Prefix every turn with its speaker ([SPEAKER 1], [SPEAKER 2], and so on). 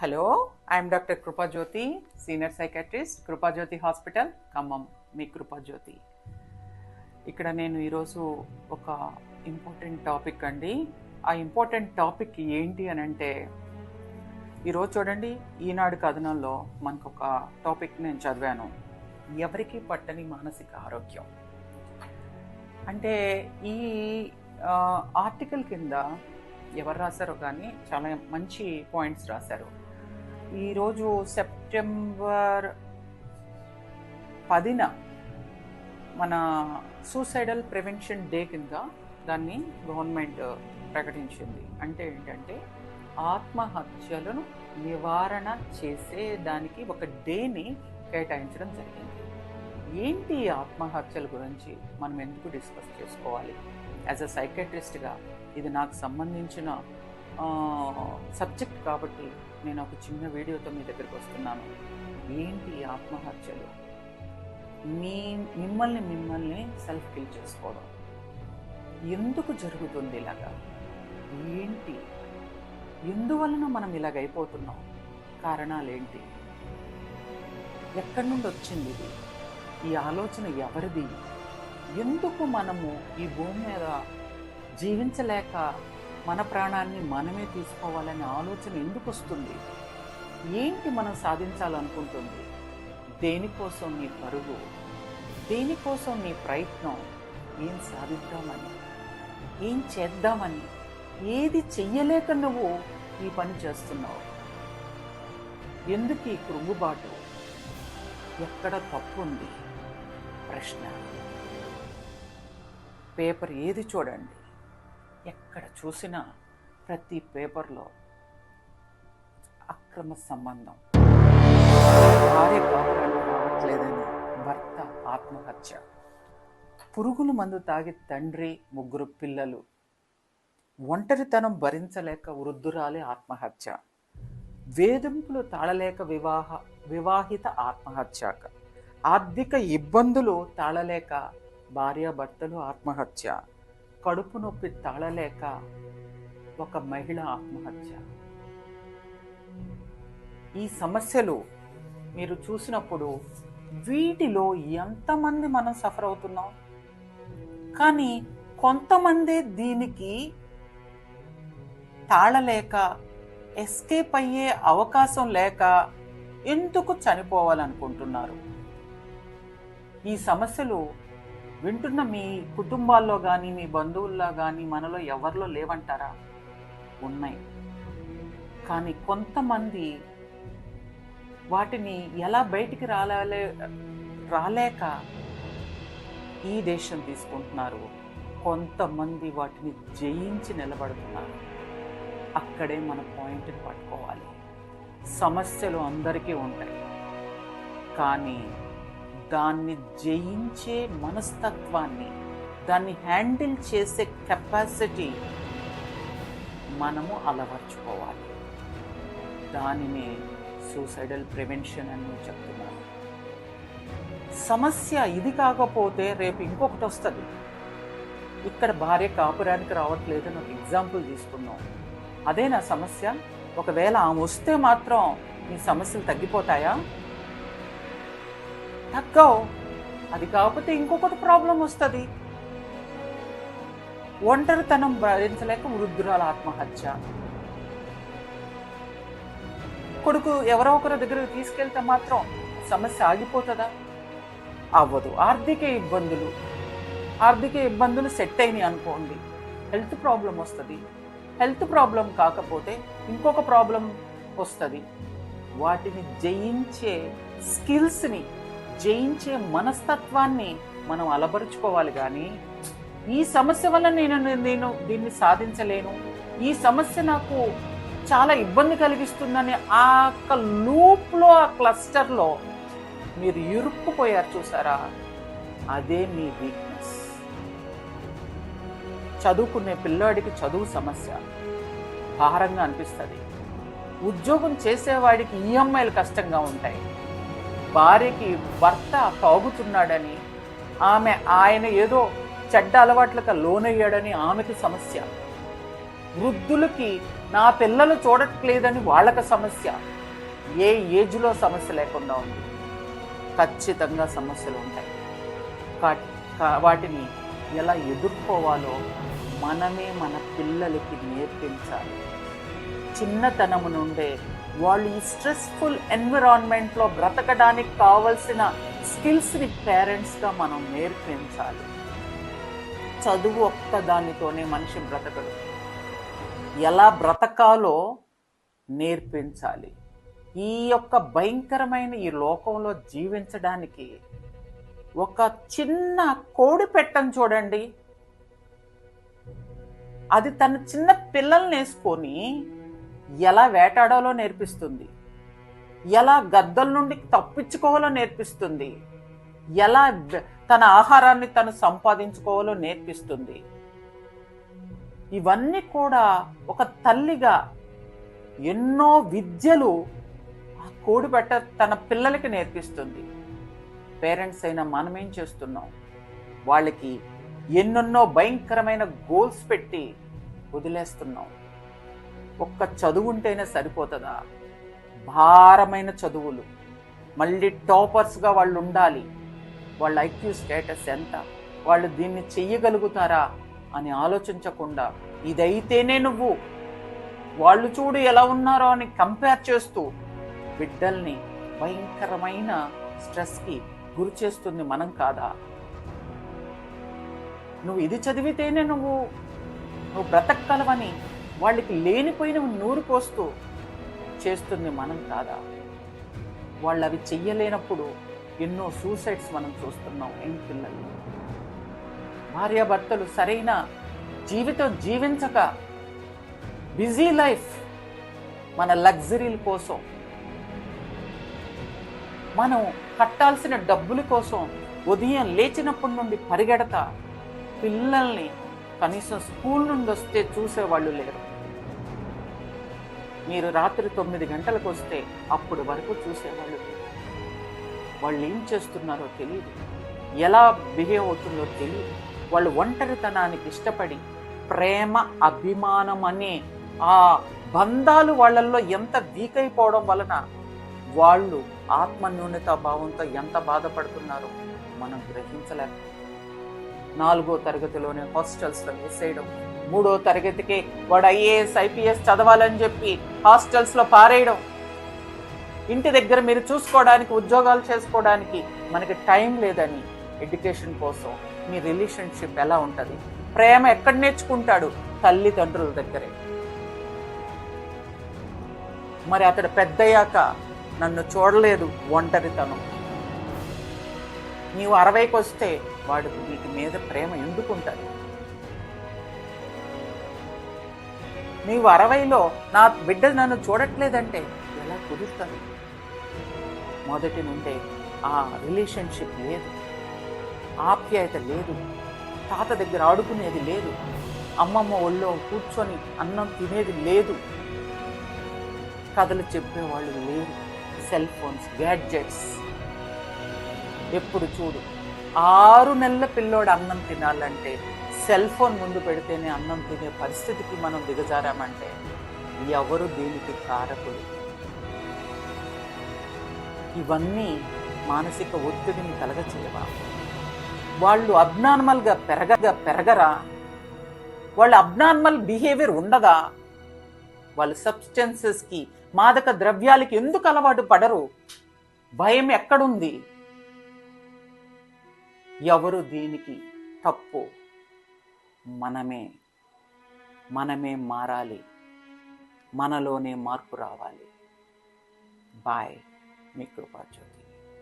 [SPEAKER 1] Hello I'm doctor Kripajyothi senior psychiatrist Kripajyothi hospital Khammam. మీ కృపాజ్యోతి ఇక్కడ నేను ఈరోజు ఒక ఇంపార్టెంట్ టాపిక్ అండి. ఆ ఇంపార్టెంట్ టాపిక్ ఏంటి అని అంటే ఈరోజు చూడండి ఈనాడు కథనంలో మనకు ఒక టాపిక్ నేను చదివాను. ఎవరికి పట్టని మానసిక ఆరోగ్యం. అంటే ఈ ఆర్టికల్ కింద ఎవరు రాశారో కానీ చాలా మంచి పాయింట్స్ రాశారు. ఈరోజు సెప్టెంబర్ పదిన మన సూసైడల్ ప్రివెన్షన్ డే కింద దాన్ని గవర్నమెంట్ ప్రకటించింది. అంటే ఏంటంటే ఆత్మహత్యలను నివారణ చేసే దానికి ఒక డేని కేటాయించడం జరిగింది. ఏంటి ఆత్మహత్యల గురించి మనం ఎందుకు డిస్కస్ చేసుకోవాలి? యాజ్ అ సైకాట్రిస్ట్గా ఇది నాకు సంబంధించిన సబ్జెక్ట్ కాబట్టి నేను ఒక చిన్న వీడియోతో మీ దగ్గరికి వస్తున్నాను. ఏంటి ఆత్మహత్యలు? మీ మిమ్మల్ని మిమ్మల్ని సెల్ఫ్ కిల్ చేసుకోవడం. ఎందుకు జరుగుతుంది ఇలాగా? ఏంటి? ఎందువలన మనం ఇలాగ అయిపోతున్నాం? కారణాలు ఏంటి? ఎక్కడి నుండి వచ్చింది ఇది? ఈ ఆలోచన ఎవరిది? ఎందుకు మనము ఈ భూమి మీద జీవించలేక మన ప్రాణాన్ని మనమే తీసుకోవాలనే ఆలోచన ఎందుకు వస్తుంది ఏంటి మనం సాధించాలనుకుంటుంది? దేనికోసం నీ పరుగు దేనికోసం నీ ప్రయత్నం? ఏం సాధిద్దామని? ఏం చేద్దామని? ఏది చెయ్యలేక నువ్వు ఈ పని చేస్తున్నావు? ఎందుకు ఈ కృంగుబాటు? ఎక్కడ తప్పు ఉంది ప్రశ్న. పేపర్ ఏది చూడండి? ఎక్కడ చూసినా ప్రతి పేపర్లో అక్రమ సంబంధం. భార్య కాపురానికి రావట్లేదని భర్త ఆత్మహత్య. పురుగుల మందు తాగి తండ్రి ముగ్గురు పిల్లలు. ఒంటరితనం భరించలేక వృద్ధురాలి ఆత్మహత్య. వేధింపులు తాళలేక వివాహ వివాహిత ఆత్మహత్య ఆర్థిక ఇబ్బందులు తాళలేక భార్యాభర్తలు ఆత్మహత్య. కడుపు నొప్పి తాళలేక ఒక మహిళ ఆత్మహత్య. ఈ సమస్యలు మీరు చూసినప్పుడు వీటిలో ఎంతమంది మనం సఫర్ అవుతున్నాం? కానీ కొంతమంది దీనికి తాళలేక ఎస్కేప్ అయ్యే అవకాశం లేక ఎందుకు చనిపోవాలనుకుంటున్నారు? ఈ సమస్యలు వింటున్న మీ కుటుంబాల్లో కానీ మీ బంధువుల్లో కానీ మనలో ఎవరిలో లేవంటారా? ఉన్నాయి. కానీ కొంతమంది వాటిని ఎలా బయటికి రాలే రాలేక ఈ దేశం తీసుకుంటున్నారు. కొంతమంది వాటిని జయించి నిలబడుతున్నారు. అక్కడే మన పాయింట్ని పట్టుకోవాలి. సమస్యలు అందరికీ ఉంటాయి. కానీ దాన్ని జయించే మనస్తత్వాన్ని దాన్ని హ్యాండిల్ చేసే కెపాసిటీ మనము అలవర్చుకోవాలి. దానిని సూసైడల్ ప్రివెన్షన్ అని నేను చెప్తున్నాను సమస్య ఇది కాకపోతే రేపు ఇంకొకటి వస్తుంది. ఇక్కడ భార్య కాపురానికి రావట్లేదని ఒక ఎగ్జాంపుల్ తీసుకున్నాం. అదే నా సమస్య? ఒకవేళ ఆమె వస్తే మాత్రం మీ సమస్యలు తగ్గిపోతాయా? తగ్గవు అది కాకపోతే ఇంకొకటి ప్రాబ్లం వస్తుంది. ఒంటరితనం భరించలేక వృద్ధురాల ఆత్మహత్య. కొడుకు ఎవరో ఒకరి దగ్గర తీసుకెళ్తే మాత్రం సమస్య ఆగిపోతుందా? అవ్వదు. ఆర్థిక ఇబ్బందులు. ఆర్థిక ఇబ్బందులు సెట్ అయినాయి అనుకోండి. హెల్త్ ప్రాబ్లం వస్తుంది. హెల్త్ ప్రాబ్లం కాకపోతే ఇంకొక ప్రాబ్లం వస్తుంది. వాటిని జయించే స్కిల్స్ని జయించే మనస్తత్వాన్ని మనం అలబరుచుకోవాలి కానీ ఈ సమస్య వల్ల నేను నేను దీన్ని సాధించలేను. ఈ సమస్య నాకు చాలా ఇబ్బంది కలిగిస్తుందని ఆ యొక్క లూప్లో ఆ క్లస్టర్లో మీరు ఇరుక్కుపోయారు చూసారా? అదే మీ వీక్నెస్ చదువుకునే పిల్లాడికి చదువు సమస్య. భారంగా అనిపిస్తుంది. ఉద్యోగం చేసేవాడికి ఈఎంఐలు కష్టంగా ఉంటాయి. భార్యకి భర్త తాగుతున్నాడని ఆమె ఆయన ఏదో చెడ్డ అలవాట్లకు లోనయ్యాడని ఆమెకి సమస్య. వృద్ధులకి నా పిల్లలు చూడట్లేదని వాళ్ళకి సమస్య. ఏ ఏజ్లో సమస్య లేకుండా ఉంది? ఖచ్చితంగా సమస్యలు ఉంటాయి. కా- వాటిని ఎలా ఎదుర్కోవాలో మనమే మన పిల్లలకి నేర్పించాలి. చిన్నతనము నుండే వాళ్ళు ఈ స్ట్రెస్ఫుల్ ఎన్విరాన్మెంట్లో బ్రతకడానికి కావలసిన స్కిల్స్ని పేరెంట్స్గా మనం నేర్పించాలి. చదువు ఒక్క దానితోనే మనిషి బ్రతకడు. ఎలా బ్రతకాలో నేర్పించాలి. ఈ యొక్క భయంకరమైన ఈ లోకంలో జీవించడానికి ఒక చిన్న కోడి పెట్టం చూడండి. అది తన చిన్న పిల్లల్ని వేసుకొని ఎలా వేటాడాలో నేర్పిస్తుంది? ఎలా గద్దల నుండి తప్పించుకోవాలో నేర్పిస్తుంది? ఎలా తన ఆహారాన్ని తను సంపాదించుకోవాలో నేర్పిస్తుంది? ఇవన్నీ కూడా ఒక తల్లిగా ఎన్నో విద్యలు ఆ కోడిపెట్ట తన పిల్లలకి నేర్పిస్తుంది. పేరెంట్స్ అయినా మనమేం చేస్తున్నాం? వాళ్ళకి ఎన్నెన్నో భయంకరమైన గోల్స్ పెట్టి వదిలేస్తున్నాం. ఒక్క చదువు ఉంటేనే సరిపోతుందా? భారమైన చదువులు. మళ్ళీ టాపర్స్గా వాళ్ళు ఉండాలి వాళ్ళ ఐక్యూ స్టేటస్ ఎంత? వాళ్ళు దీన్ని చెయ్యగలుగుతారా అని ఆలోచించకుండా ఇదైతేనే నువ్వు. వాళ్ళు చూడు ఎలా ఉన్నారో అని కంపేర్ చేస్తూ బిడ్డల్ని భయంకరమైన స్ట్రెస్కి గురి చేస్తుంది మనం కాదా? నువ్వు ఇది చదివితేనే నువ్వు నువ్వు బ్రతకగలవని వాళ్ళకి లేనిపోయిన నూరు పోస్తూ చేస్తుంది మనం కాదా? వాళ్ళు అవి చెయ్యలేనప్పుడు ఎన్నో సూసైడ్స్ మనం చూస్తున్నాం ఏం పిల్లలు? భార్యాభర్తలు సరైన జీవితం జీవించక బిజీ లైఫ్ మన లగ్జరీల కోసం మనం కట్టాల్సిన డబ్బుల కోసం ఉదయం లేచినప్పటి నుండి పరిగెడతా పిల్లల్ని కనీసం స్కూల్ నుండి వస్తే చూసేవాళ్ళు లేరు. మీరు రాత్రి తొమ్మిది గంటలకు వస్తే అప్పుడు వరకు చూసేవాళ్ళు. వాళ్ళు ఏం చేస్తున్నారో తెలియదు ఎలా బిహేవ్ అవుతుందో తెలియదు వాళ్ళు ఒంటరితనానికి ఇష్టపడి ప్రేమ అభిమానం అనే ఆ బంధాలు వాళ్ళల్లో ఎంత వీకైపోవడం వలన వాళ్ళు ఆత్మన్యూనత భావంతో ఎంత బాధపడుతున్నారో మనం గ్రహించలేకపోతున్నాం నాలుగో తరగతిలోనే హాస్టల్స్లో వేసేయడం. మూడో తరగతికి వాడు ఐఏఎస్ ఐపీఎస్ చదవాలని చెప్పి హాస్టల్స్లో పారేయడం. ఇంటి దగ్గర మీరు చూసుకోవడానికి ఉద్యోగాలు చేసుకోవడానికి మనకి టైం లేదని ఎడ్యుకేషన్ కోసం మీ రిలేషన్షిప్ ఎలా ఉంటుంది? ప్రేమ ఎక్కడ నేర్చుకుంటాడు? తల్లిదండ్రుల దగ్గరే. మరి అతడు పెద్దయ్యాక నన్ను చూడలేదు ఒంటరితనం. నీవు అరవైకి వస్తే వాడు వీటి మీద ప్రేమ ఎందుకుంటుంది నీవు అరవైలో నా బిడ్డ నన్ను చూడట్లేదంటే ఎలా కుదురుతుంది మొదటి నుండే ఆ రిలేషన్షిప్ లేదు. ఆప్యాయత లేదు. తాత దగ్గర ఆడుకునేది లేదు. అమ్మమ్మ ఒళ్ళో కూర్చొని అన్నం తినేది లేదు. కథలు చెప్పేవాళ్ళు లేరు. సెల్ ఫోన్స్ గ్యాడ్జెట్స్ ఎప్పుడు చూడు ఆరు నెలల పిల్లోడు అన్నం తినాలంటే సెల్ ఫోన్ ముందు పెడితేనే అన్నం తినే పరిస్థితికి మనం దిగజారామంటే ఎవరు దీనికి కారకులు? ఇవన్నీ మానసిక ఒత్తిడిని కలగచేయవా? వాళ్ళు అబ్నార్మల్గా పెరగగా పెరగరా? వాళ్ళ అబ్నార్మల్ బిహేవియర్ ఉండదా? వాళ్ళు సబ్స్టెన్సెస్కి మాదక ద్రవ్యాలకి ఎందుకు అలవాటు పడరు? భయం ఎక్కడుంది? ఎవరు దీనికి తప్పు? మనమే మనమే మారాలి మనలోనే మార్పు రావాలి. బాయ్ మీ కృపాజ్యోతి.